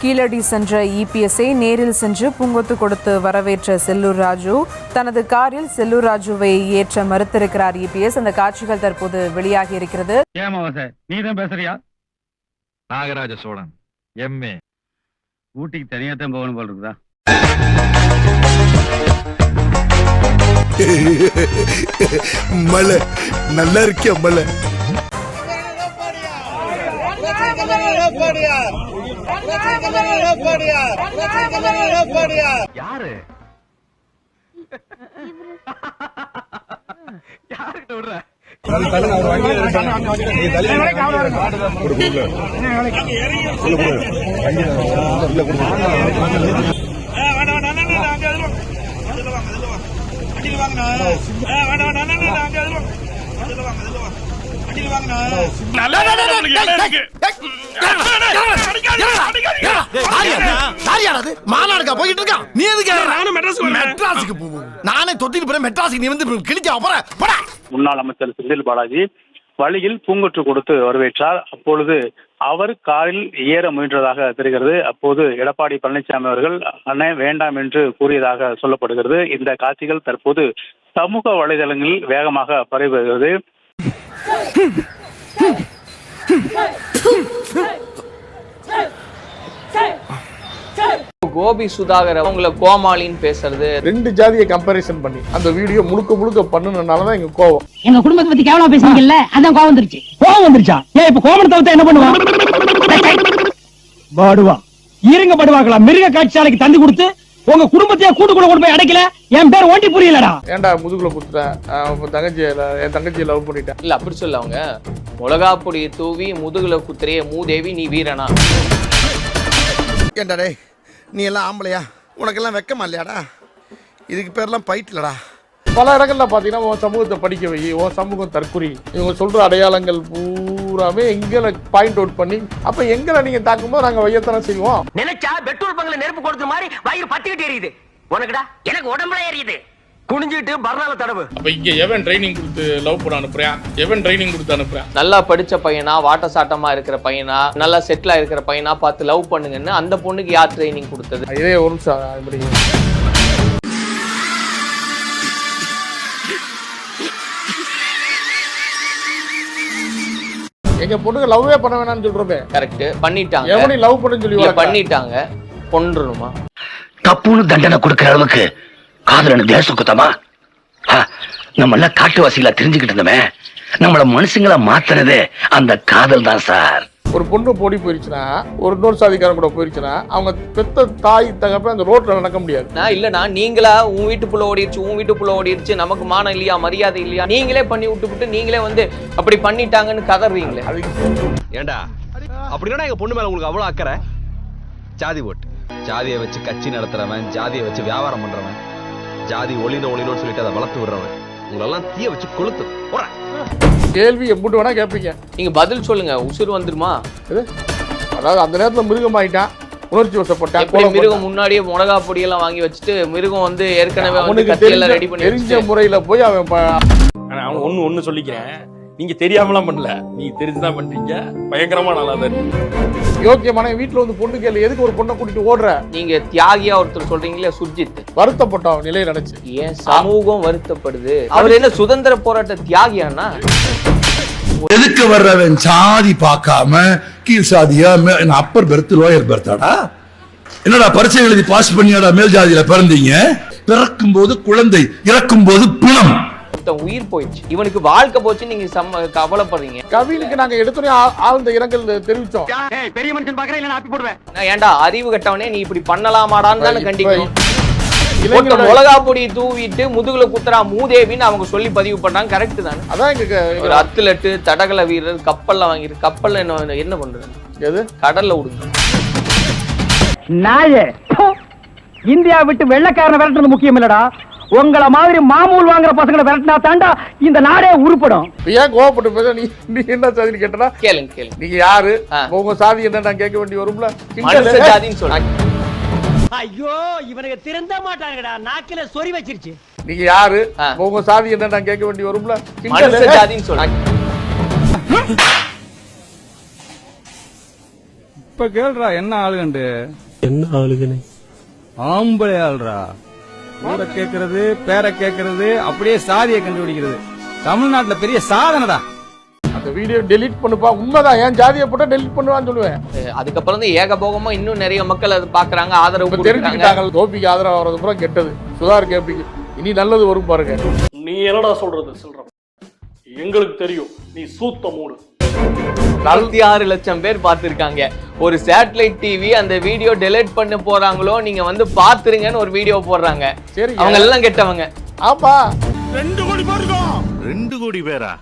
கீழடி சென்ற இபிஎஸ்ஐ நேரில் சென்று பூங்கொத்து கொடுத்து வரவேற்ற செல்லூர் ராஜு தனது காரில் செல்லூர் ராஜுவை ஏற்ற மறுத்திருக்கிறார் இபிஎஸ் அந்த காட்சிகள் தற்போது வெளியாகி இருக்கிறது ஏமாவாச நீ தான் பேசுறியா நாகராஜ சோழன் எம்ஏ ஊட்டிக்கு தனியா தான் போகணும் போல இருக்குதா மலை நல்லா இருக்கியா மலை யாரு? யாருக்கிட்ட விடுற? மாநாடுக்கா போயிட்டு இருக்கான் நீ எதுக்கு நானும் மெட்ராஸுக்கு போவோம் நானே தொட்டிட்டு போறேன் மெட்ராஸுக்கு நீ வந்து கிழிக்க போற போடா முன்னாள் அமைச்சர் செந்தில் பாலாஜி வழியில் பூங்கொற்று கொடுத்து வரவேற்றார். அப்பொழுது அவர் காரில் ஏற முயன்றதாக தெரிகிறது. அப்போது எடப்பாடி பழனிசாமி அவர்கள் அண்ணே வேண்டாம் என்று கூறியதாக சொல்லப்படுகிறது. இந்த காட்சிகள் தற்போது சமூக வலைதளங்களில் வேகமாக பரவி வருகிறது. கோபி சுதாகர் அவங்கள கோமாளின்னு பேசுறது. ரெண்டு ஜாதியை கம்பேரிசன் பண்ணி அந்த வீடியோ முழுக்க முழுக்க பண்ணுனனால தான் எங்க கோவம். எங்க குடும்பத்தை பத்தி கேவலமா பேசுறீங்கல்ல அதான் கோவம் வந்துருச்சு. கோவம் வந்துருச்சா? ஏன் இப்ப கோவம் தவிர்த்தா என்ன பண்ணுவான்? பாடுவா இருங்க படுவாங்களா மிருக காட்சியாலைக்கு தந்தி கொடுத்து உங்க குடும்பத்தையே கூட்டுக்குள்ள கொண்டு போய் அடைக்கல? என் பேர் ஓட்டி புரியலடா. ஏன்டா முதுகுல குத்துற? அவன் தங்கச்சியை என் தங்கச்சியை லவ் பண்ணிட்டேன். இல்ல அப்படி சொல்ல அவங்க. மிளகா பொடியை தூவி முதுகுல குத்துறைய மூதேவி நீ வீரனா? ஏண்டா டேய் நீ எல்லாம் ஆம்பளையா? உனக்கெல்லாம் வெக்கமா இல்லையாடா? இதுக்கு பேர்லாம் பயிட்டலடா பல இடங்கள்ல பாத்தீங்கன்னா உன் சமூகத்தை படிக்க வை உன் சமூகம் தற்குறி. இவங்க சொல்ற அடையாளங்கள் பூராமே எங்களை பாயிண்ட் அவுட் பண்ணி அப்ப எங்களை நீங்க தாக்கும்போது நாங்க வையத்தானே செய்வோம். நினைச்சா பெட்ரோல் பங்க்ல நெருப்பு கொடுத்த மாதிரி வயிறு பத்திக்கிட்டு எரியுது. உனக்குடா எனக்கு உடம்புல எரியுது. குனிஞ்சிட்டு பர்னால தடவு. அப்ப இங்க எவன் ட்ரைனிங் கொடுத்து லவ் பண்ண அனுப்புறேன் எவன் ட்ரைனிங் கொடுத்து அனுப்புறேன் நல்லா படிச்ச பையனா வாட்ட சாட்டமா இருக்கிற பையனா நல்லா செட்டில் இருக்கிற பையனா பார்த்து லவ் பண்ணுங்கன்னு அந்த பொண்ணுக்கு யார் ட்ரைனிங் கொடுத்தது? இதே ஒரு நிமிஷம் எங்க பொண்ணுங்க லவ்வே பண்ண வேணாம்னு சொல்றோமே. கரெக்ட் பண்ணிட்டாங்க. எவனையும் லவ் பண்ணு சொல்லி. பண்ணிட்டாங்க. கொன்றணுமா? தப்புன்னு தண்டனை கொடுக்கிற அளவுக்கு காதலனு தேசம் குத்தமா நம்ம எல்லாம் காட்டுவாசிகளா தெரிஞ்சுக்கிட்டு இருந்தோமே. நம்மள மனுஷங்களா மாத்துனதே அந்த காதல் தான் சார். ஒரு பொண்ணு போடி போயிருச்சுன்னா ஒரு இன்னொரு சாதிக்காரன் கூட போயிருச்சுன்னா அவங்க பெத்த தாய் தகப்ப அந்த ரோட்ல நடக்க முடியாது. நான் இல்லனா நீங்களா? உன் வீட்டுக்குள்ள ஓடிடுச்சு உன் வீட்டுக்குள்ள ஓடிடுச்சு நமக்கு மானம் இல்லையா மரியாதை இல்லையா? நீங்களே பண்ணி விட்டுவிட்டு நீங்களே வந்து அப்படி பண்ணிட்டாங்கன்னு கதறீங்களே. அதுக்கு ஏண்டா? அப்படின்னா எங்க பொண்ணு மேல உங்களுக்கு அவ்வளவு அக்கறை? ஜாதி ஓட்டு. ஜாதியை வச்சு கட்சி நடத்துறவன் ஜாதியை வச்சு வியாபாரம் பண்றவன் ஜாதி ஒளிர ஒளிரோன்னு சொல்லிட்டு அதை வளர்த்து விடுறவன் உங்களெல்லாம் தீய வச்சு கொளுத்து. போறேன் கேள்வி எப்படி வேணா கேட்பீங்க நீங்க பதில் சொல்லுங்க உசுர் வந்துருமா? இது? அதாவது அந்த நேரத்துல மிருகம் ஆயிட்டான் உணர்ச்சி வசப்பட்டான் எப்படி மிருகம் முன்னாடியே மிளகா பொடியெல்லாம் வாங்கி வச்சுட்டு மிருகம் வந்து ஏற்கனவே வந்து அவனுக்கு ரெடி பண்ணி தெரிஞ்ச முறையில போய் அவன் அவன் ஒண்ணு ஒண்ணு சொல்லிக்கிறேன். நீங்க தெரியாமலாம் பண்ணல. நீங்க தெரிஞ்சுதான் பண்றீங்க. பயங்கரமா நல்லா தான் இருக்கு. யோக்கியமான வீட்டுல வந்து பொண்ணு கேள்வி எதுக்கு ஒரு பொண்ணை கூட்டிட்டு ஓடுற? நீங்க தியாகியா ஒருத்தர் சொல்றீங்களே சுர்ஜித்? வருத்தப்பட்டான் நிலையை நினைச்சு ஏன் சமூகம் வருத்தப்படுது? அவர் என்ன சுதந்திர போராட்ட தியாகியானா எதுக்கு வர்றவன் சாதி பார்க்காம கீழ் சாதியா அப்பர் பெர்த் லோயர் பெர்த்தாடா என்னடா பரிசை எழுதி பாஸ் பண்ணியாடா மேல் ஜாதியில பிறந்தீங்க? பிறக்கும் போது குழந்தை இறக்கும் போது பிணம். ஒருத்தன் உயிர் போயிடுச்சு. இவனுக்கு வாழ்க்கை போச்சு நீங்க சம்ம கவலைப்படுறீங்க. கவினுக்கு நாங்க எடுத்தோடனே ஆ- ஆழ்ந்த இரங்கல் தெரிவிச்சோம். பெரிய மனுஷன் பாக்குறேன் இல்ல ஆப்பி போடுவேன் நான் ஏன்டா அறிவு கட்டவனே நீ இப்படி பண்ணலாமாடான்னு தானே கண்டிக்கணும். மிளகா பொடி தூவிட்டு முதுகுல குத்துறா மூதேவின்னு அவங்க சொல்லி பதிவு பண்ணாங்க கரெக்ட் தானே? அதான் எங்க ஒரு அத்லட்டு தடகள வீரர் கப்பல்லாம் வாங்கிட்டு கப்பல்ல என்ன என்ன பண்றது? எது? கடல்ல விடுங்க நாயே இந்தியா விட்டு வெள்ளக்காரனை விரட்டுறது முக்கியம் இல்லடா. உங்களை மாதிரி மாமூல் வாங்குற பசங்களை விரட்டினா தாண்டா இந்த நாடே உருப்படும். ஏன் கோவப்பட்டு பேச நீ நீ என்ன சாதின்னு கேட்டனா கேளுங்க கேளுங்க. நீங்க யாரு. உங்க சாதி என்ன நான் கேட்க வேண்டி வரும்ல. ஜாதின்னு சொல்றாங்க ஐயோ இவனுக்கு திருந்த மாட்டாங்கடா நாக்கில சொறி வச்சிருச்சு. நீங்க யாரு. உங்க சாதி என்ன நான் கேட்க வேண்டி வரும்ல. ஜாதின்னு சொல்றாங்க இப்ப கேள்றா என்ன ஆளுகண்டு? என்ன ஆளுகனே? ஆம்பளை ஆள்றா. ஊரை கேக்குறது பேரை கேக்குறது அப்படியே சாதியை கண்டுபிடிக்கிறது. தமிழ்நாட்டுல பெரிய சாதனைடா அந்த வீடியோ டெலீட் பண்ணுப்பா உண்மைதான். ஏன் ஜாதியை போட்டா டெலீட் பண்ணுவான்னு சொல்லுவேன். அதுக்கப்புறம் வந்து ஏகபோகமா இன்னும் நிறைய மக்கள் அது பாக்குறாங்க ஆதரவு தெரிஞ்சுக்கிட்டாங்க கோபிக்கு ஆதரவு வர்றது பூரா கெட்டது. சுதார் கேபிக்கு இனி நல்லது வரும் பாருங்க. நீ என்னடா சொல்றது சொல்ற? எங்களுக்கு தெரியும் நீ சூத்த மூடு அறுபத்தி ஆறு லட்சம் பேர் பார்த்திருக்காங்க. ஒரு சேட்டலைட் டிவி அந்த வீடியோ டெலிட் பண்ண போறாங்களோ நீங்க வந்து பாத்துருங்கன்னு ஒரு வீடியோ போடுறாங்க. சரி அவங்க எல்லாம் கெட்டவங்க. ஆமா. ரெண்டு கோடி பேரா?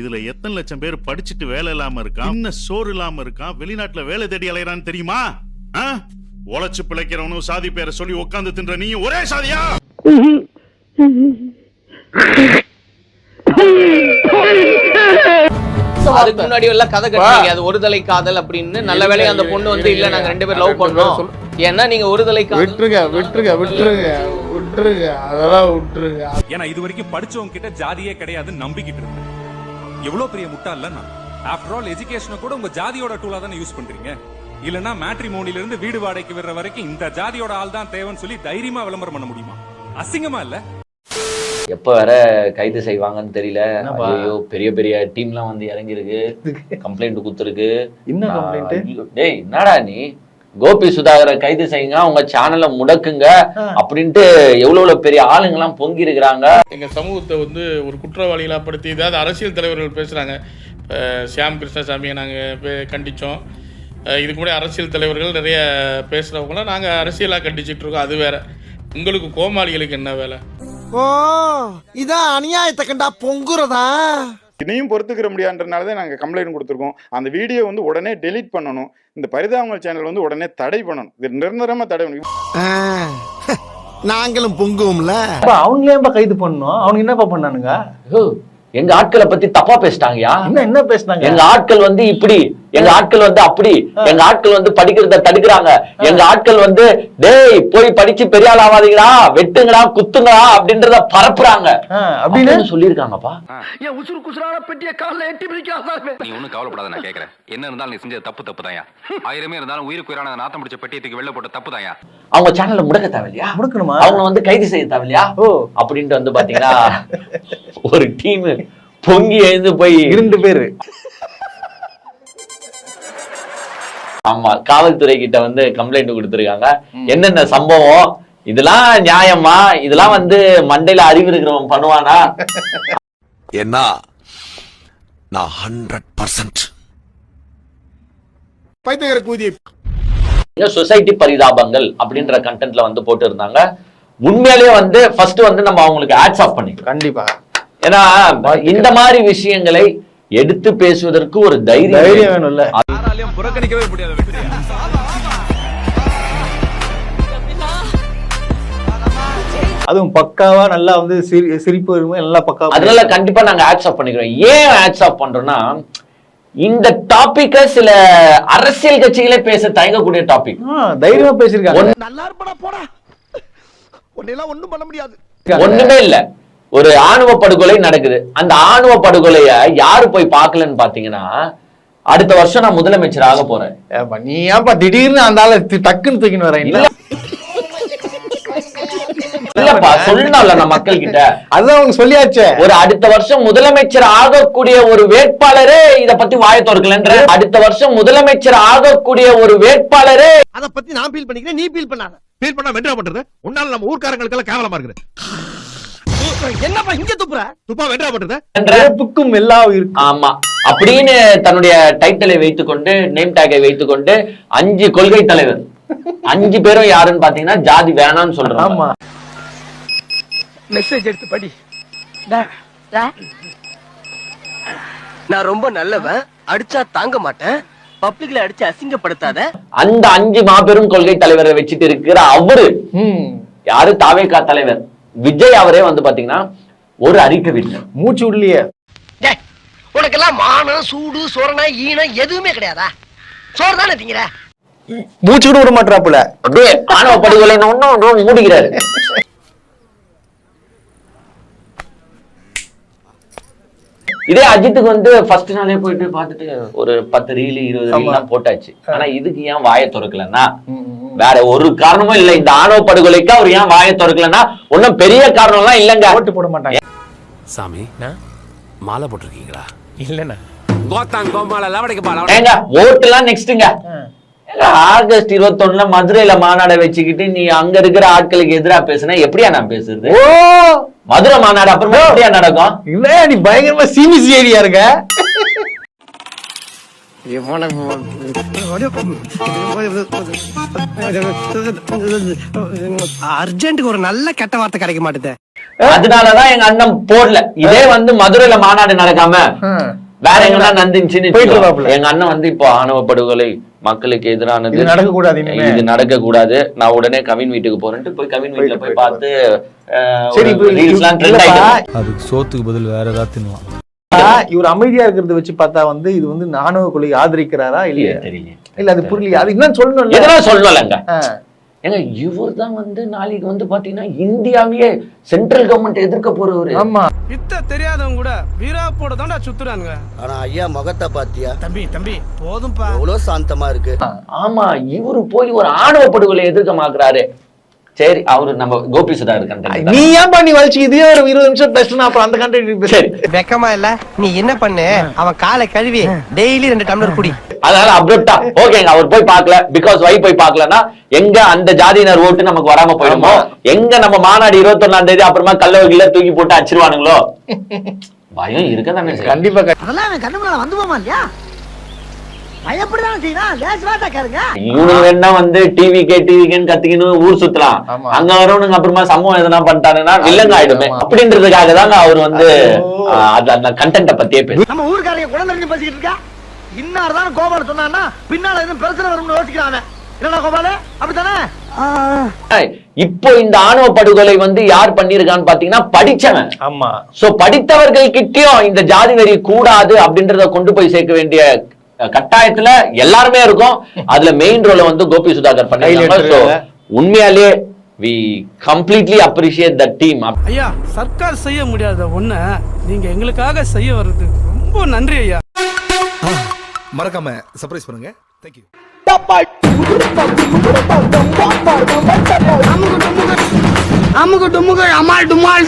இதுல எத்தனை லட்சம் பேர் படிச்சுட்டு வேலை இல்லாம இருக்கான்? இன்னும் சோறு இல்லாம இருக்கான்? வெளிநாட்டுல வேலை தேடி அலையறான்னு தெரியுமா? ஆ? உழைச்சு பிழைக்கிறவனும் சாதி பேரை சொல்லி உட்கார்ந்து தின்ற நீயும் ஒரே சாதியா? அதுக்கு முன்னாடி எல்லாம் கதை கட்டுறீங்க அது ஒரு தலை காதல் அப்படின்னு. நல்ல வேளை அந்த பொண்ணு வந்து இல்ல நாங்க ரெண்டு பேரும் லவ் பண்ணோம் ஏன்னா நீங்க ஒரு தலை காதல். விட்டுருங்க விட்டுருங்க விட்டுருங்க விட்டுருங்க. அதெல்லாம் விட்டுருங்க. ஏன்னா இது வரைக்கும் படிச்சவங்க கிட்ட ஜாதியே கிடையாதுன்னு நம்பிக்கிட்டு இருந்தேன். எவ்வளவு பெரிய முட்டாள்ல நான். ஆஃப்டர் ஆல் எஜுகேஷனை கூட உங்க ஜாதியோட டூலா தானே யூஸ் பண்றீங்க. இல்லனா மேட்ரிமோனில இருந்து வீடு வாடகைக்கு வர்ற வரைக்கும் இந்த ஜாதியோட ஆள் தான் தேவைன்னு சொல்லி தைரியமா விளம்பரம் பண்ண முடியுமா? அசிங்கமா இல்ல? எப்ப வேற கைது செய்வாங்கன்னு தெரியல. ஐயோ பெரிய பெரிய டீம்லாம் வந்து இறங்கிருக்கு கம்ப்ளைண்ட் ஐயோ, டேய் என்னடா நீ? கோபி சுதாகரை கைது செய்யுங்க உங்க சேனலை முடக்குங்க அப்படின்ட்டு எவ்வளவு எவ்வளவு பெரிய ஆளுங்க எல்லாம் பொங்கி இருக்கிறாங்க எங்க சமூகத்தை வந்து ஒரு குற்றவாளிகளா படுத்தி ஏதாவது அரசியல் தலைவர்கள் பேசுறாங்க. சியாம் கிருஷ்ணசாமியை நாங்க பே- கண்டிச்சோம். இதுக்கு முன்னாடி அரசியல் தலைவர்கள் நிறைய பேசுறவங்கள நாங்க அரசியலா கண்டிச்சிட்டு இருக்கோம் அது வேற. உங்களுக்கு கோமாளிகளுக்கு என்ன வேலை? ஓ இதான் அநியாயத்தை கண்டா பொங்குறதா? இதையும் பொறுத்துக்கிற முடியாதுன்றனால தான் நாங்கள் கம்ப்ளைண்ட் கொடுத்துருக்கோம். அந்த வீடியோ வந்து உடனே டெலீட் பண்ணணும். இந்த பரிதாபங்கள் சேனல் வந்து உடனே தடை பண்ணணும். இது நிரந்தரமா தடை பண்ணணும். நாங்களும் பொங்குவோம்ல? அவங்களே கைது பண்ணோம் அவங்க என்னப்பா பண்ணானுங்க? எங்க ஆட்களை பத்தி தப்பா பேசிட்டாங்கயா? என்ன என்ன பேசுனாங்க? எங்க ஆட்கள் வந்து இப்படி எங்க ஆட்கள் வந்து அப்படி எங்க ஆட்கள் வந்து படிக்கிறத தடுக்கிறாங்க. எங்க ஆட்கள் வந்து டேய் போய் படிச்சு பெரிய ஆள் ஆவாதீங்களா வெட்டுங்கடா குத்துங்கடா அப்படின்றத பரப்புறாங்க. அப்படின்னு? சொல்லியிருக்காங்கப்பா. என் உசுறு குசுறான பெட்டிய கால்ல எட்டி பிடிக்காத நீ ஒன்றும் கவலைப்படாத நான் கேட்கறேன் என்ன இருந்தாலும் நீ செஞ்சது தப்பு தப்பு தாயா ஆயிரமே இருந்தாலும் உயிருக்கு உயிரான நாத்தம் முடிச்ச பெட்டியத்துக்கு வெளில போட்ட தப்பு தாயா அவங்க சேனல்ல முடக்க தேவையில்லையா? முடுக்கணுமா? அவங்க வந்து கைது செய்ய தேவையில்லையா? ஓ. அப்படின்ட்டு வந்து பாத்தீங்கன்னா ஒரு டீம் பொங்கி எழுந்து போய் இரண்டு பேரு. ஆமா காவல்துறை கிட்ட வந்து கம்ப்ளைண்ட் கொடுத்திருக்காங்க. என்னென்ன சம்பவம்? இதெல்லாம் நியாயமா? இதெல்லாம் வந்து மண்டையில அறிவு இருக்கிறவன் பண்ணுவானா? என்ன? நான் ஹண்ட்ரட் பர்சன்ட் பைத்தியகர கூதியை சொசைட்டி பரிதாபங்கள் அப்படின்ற கண்டென்ட்ல வந்து போட்டு இருந்தாங்க உண்மையிலேயே வந்து ஃபர்ஸ்ட் வந்து நம்ம அவங்களுக்கு ஆட்ஸ் ஆஃப் பண்ணிக்கலாம் கண்டிப்பா. ஏன்னா இந்த மாதிரி விஷயங்களை எடுத்து பேசுவதற்கு ஒரு தைரியம் வேணும். வேணும்ல. புறக்கணிக்கவே முடியாது வெற்றியா அதுவும் பக்காவா நல்லா வந்து சிரி- சிரிப்பு வரும்போது நல்லா பக்காவா அதனால கண்டிப்பா நாங்க ஆட்ஸ் ஆஃப் பண்ணிக்கிறோம். ஏன் ஆட்ஸ் ஆஃப் பண்றோம்னா இந்த டாபிக்க சில அரசியல் கட்சிகளே பேச தயங்கக்கூடிய டாபிக் தைரியமா பேசிருக்காங்க நல்லா இருப்படா போடா. உன்னெல்லாம் ஒண்ணும் பண்ண முடியாது. ஒண்ணுமே இல்ல. ஒரு ஆணவ படுகொலை நடக்குது. அந்த ஆணவ படுகொலைய யாரு போய் பார்க்கலன்னு பாத்தீங்கன்னா அடுத்த வருஷம் நான் முதலமைச்சர் ஆக போறேன். ஏப்பா, நீ ஏன்பா திடீர்னு அந்த ஆளை டக்குன்னு தூக்கின்னு வரேன் இல்ல இல்லப்பா சொல்லணும்ல நான் மக்கள் கிட்ட அதுதான் அவங்க சொல்லியாச்சே. ஒரு அடுத்த வருஷம் முதலமைச்சர் ஆகக்கூடிய ஒரு வேட்பாளரே இத பத்தி வாய திறக்கலன்ற. அடுத்த வருஷம் முதலமைச்சர் ஆகக்கூடிய ஒரு வேட்பாளரே. அத பத்தி நான் ஃபீல் பண்ணிக்கிறேன் நீ ஃபீல் பண்ணாத. ஃபீல் பண்ணா வென்றா பண்றது உன்னால நம்ம ஊர்க்காரங்களுக்கு எல்லாம் கேவலமா இருக்குது. என்னப்பா இங்க துப்புற? துப்பா வென்றா பண்றது எல்லாம் இருக்கு ஆமா. அப்படின்னு தன்னுடைய டைட்டிலை வைத்துக்கொண்டு நேம் டேக்கை வைத்துக்கொண்டு அஞ்சு கொள்கை தலைவர். அஞ்சு பேரும் யாருன்னு பாத்தீங்கன்னா ஜாதி வேணாம்னு சொல்றாங்க. மெசேஜ் எடுத்து படி. நான் ரொம்ப நல்லவன். அடிச்சா தாங்க மாட்டேன். பப்ளிக்ல அடிச்சு அசிங்கப்படுத்தாத. அந்த அஞ்சு மாபெரும் கொள்கை தலைவரை வச்சுட்டு இருக்கிற அவரு யாரு? தாவேகா தலைவர். விஜய் அவரே வந்து பாத்தீங்கன்னா ஒரு அறிக்கை விட்டார் மூச்சு விடலையே. உனக்கெல்லாம் மானம் சூடு சொரணை ஈனம் எதுவுமே கிடையாதா? சோறு தானே திங்கிற? மூச்சு விட விட மாட்டாப்புல அப்படியே ஆணவ படுகொலை ஒன்னும் மூடிக்கிறாரு. இதே அஜித்துக்கு வந்து ஃபர்ஸ்ட் நாளே போயிட்டு பார்த்துட்டு ஒரு பத்து ரீல் இருபது ரீல் போட்டாச்சு. ஆனா இதுக்கு ஏன் வாயை திறக்கலன்னா? வேற ஒரு காரணமும் இல்ல. இந்த ஆணவ படுகொலைக்கு அவர் ஏன் வாயை திறக்கலன்னா ஒன்னும் பெரிய காரணம்லாம் இல்லங்க. ஓட்டு போட மாட்டாங்க. சாமி மாலை போட்டிருக்கீங்களா? இல்லண்ணா. ஏங்க ஓட்டுலாம் நெக்ஸ்ட்டுங்க ஏங்க, ஆகஸ்ட் இருபத்தொன்னுல மதுரையில மாநாடை வச்சுக்கிட்டு நீ அங்க இருக்கிற ஆட்களுக்கு எதிரா பேசுனா எப்படியா நான் பேசுறது? மதுரை மாநாடு அப்புறமா எப்படியா நடக்கும்? இல்ல நீ பயங்கரமா சிபிசி ஏரியா இருக்க? அர்ஜென்ட்டுக்கு ஒரு நல்ல கெட்ட வார்த்தை கிடைக்க மாட்டேது. அதனாலதான் எங்க அண்ணன் போடல. இதே வந்து மதுரையில மாநாடு நடக்காம வேற எங்கன்னா. இருப்பாப்புல. எங்க அண்ணன் வந்து இப்போ ஆணவ படுகொலை மக்களுக்கு எதிரானது. நடக்க கூடாது. இது நடக்க கூடாது நான் உடனே கவின் வீட்டுக்கு போறேன்ட்டு போய் கவின் வீட்டுல போய் பார்த்து அதுக்கு சோத்துக்கு பதில் வேற ஏதாவது தின்னுவான். இவர் அமைதியா இருக்கிறத வச்சு பார்த்தா வந்து இது வந்து நாணவ கொலை ஆதரிக்கிறாரா இல்லையா? தெரியல. இல்ல அது புரியலையா? அது இன்னும் சொல்லணும் எதனா சொல்லலங்க. ஏங்க இவர் தான் வந்து நாளைக்கு வந்து பாத்தீங்கன்னா இந்தியாவையே சென்ட்ரல் கவர்மெண்ட் எதிர்க்க போறவரு. ஆமா. வித்த தெரியாதவங்க கூட வீராப்போட தான்டா சுத்துறானுங்க. ஆனா ஐயா முகத்தை பாத்தியா? தம்பி தம்பி போதும்பா. எவ்வளவு சாந்தமா இருக்கு. ஆமா இவரு போய் ஒரு ஆணவ படுகொலை எதிர்க்க மாக்குறாரு. சரி அவரு நம்ம கோபி சுதா இருக்கான் நீ ஏன் பண்ணி வலிச்சு இதே ஒரு இருபது நிமிஷம் பேசணும் அப்புறம் அந்த கண்டென்ட் சரி. வெக்கமா இல்ல? நீ என்ன பண்ணு? அவன் காலை கழுவி டெய்லி ரெண்டு டம்ளர் குடி. அதனால அப்ரப்டா ஓகேங்க அவர் போய் பார்க்கல. பிகாஸ் வை போய் பார்க்கலன்னா எங்க அந்த ஜாதியினர் ஓட்டு நமக்கு வராம போயிடுமோ? எங்க நம்ம மாநாடு இருபத்தொன்னாம் தேதி அப்புறமா கல்ல வகையில தூக்கி போட்டு அடிச்சிருவானுங்களோ? பயம் இருக்க தானே கண்டிப்பா அதெல்லாம் கண்ணு முன்னால வந்து போமா இல்லையா பயப்படிதானே செய்யணும் லேஸ் வாட்டா கேளுங்க இவனுங்க வேணா வந்து டிவி கே டிவி கேன்னு கத்திக்கணும் ஊர் சுத்தலாம். ஆமா. அங்க வரவனுங்க அப்புறமா சம்பவம் எதனா பண்ணிட்டானுன்னா வில்லங்க ஆயிடுமே. அப்படின்றதுக்காக தாங்க அவர் வந்து ஆ, அது அந்த கண்டென்ட்ட பத்தியே பேச. நம்ம ஊருக்காரங்க குழந்தை பேசிக்கிட்டு இருக்கா? இன்னார் தான் கோபால சொன்னான்னா பின்னால எதுவும் பிரச்சனை வரும்னு யோசிக்கிறாங்க என்னடா கோபால? அப்படித்தானே? இப்போ இந்த ஆணவ படுகொலை வந்து யார் பண்ணிருக்கான்னு பாத்தீங்கன்னா படிச்சவன். ஆமா. சோ படித்தவர்கள் கிட்டயும் இந்த ஜாதி வெறி கூடாது அப்படின்றத கொண்டு போய் சேர்க்க வேண்டிய கட்டாயத்துல எல்லாருமே இருக்கும். அதுல மெயின் ரோல வந்து கோபி சுதாகர் பண்ணிருக்காங்க. உண்மையாலே we completely appreciate the team ஐயா சர்க்கார் செய்ய முடியாத ஒண்ண நீங்க எங்களுக்காக செய்ய வர்றது ரொம்ப நன்றி ஐயா. மறக்காம சர்ப்ரைஸ் பண்ணுங்க. தேங்க்யூ அமுகு டுமுகு அமால் டுமால்.